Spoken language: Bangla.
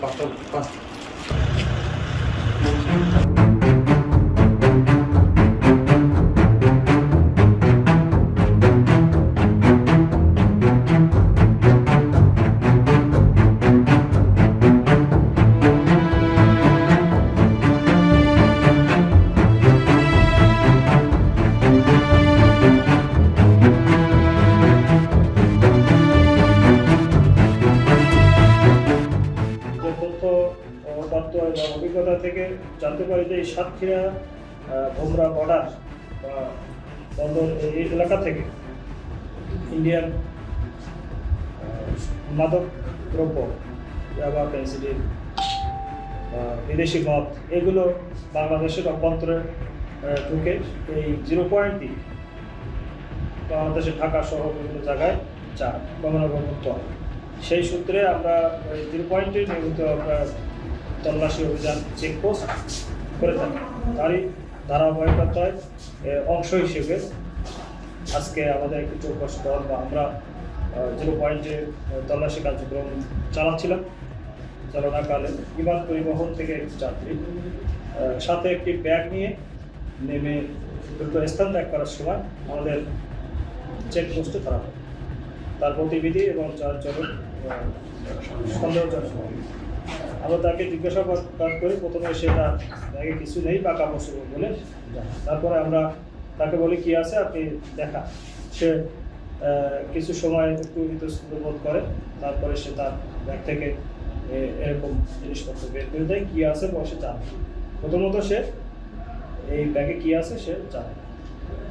пошел. প্রাপ্ত এবং অভিজ্ঞতা থেকে জানতে পারি যে এই সাতক্ষীরা ভোমরা বর্ডার বা বন্দর এই এলাকা থেকে ইন্ডিয়ান মাদক দ্রব্য ইয়াবা পেন্সিলিন বিদেশি মদ, এগুলো বাংলাদেশের অভ্যন্তরে ঢুকে এই জিরো পয়েন্টটি বাংলাদেশের ঢাকা সহ বিভিন্ন জায়গায় যায়, গমনাগমন করে। সেই সূত্রে আমরা জিরো পয়েন্টে নিয়মিত আমরা তল্লাশি অভিযান চেকপোস্ট করে থাকি। তারই ধারাবাহিকতায় অংশ হিসেবে আজকে আমাদের একটি চৌকস দল বা আমরা জিরো পয়েন্টে তল্লাশি কার্যক্রম চালাচ্ছিলাম, চালনাকালে বিমান পরিবহন থেকে একটি যাত্রী সাথে একটি ব্যাগ নিয়ে নেমে দুটো স্থান ত্যাগ করার সময় আমাদের চেকপোস্টে ধরা হয় তার গতিবিধি এবং চলন সন্দেহজনক আমরা তাকে জিজ্ঞাসাবাদ করি প্রথমে সে তার ব্যাগে কিছু নেই বা কাপড় বলে তারপরে আমরা তাকে বলি, কি আছে? আপনি দেখা। সে কিছু সময় একটু ইতস্তত বোধ করে, তারপরে সে তার ব্যাগ থেকে এরকম জিনিসপত্র বের করে দেয়, কী আছে? এবং সে জানে। প্রথমত সে এই ব্যাগে কি আছে সে জানে।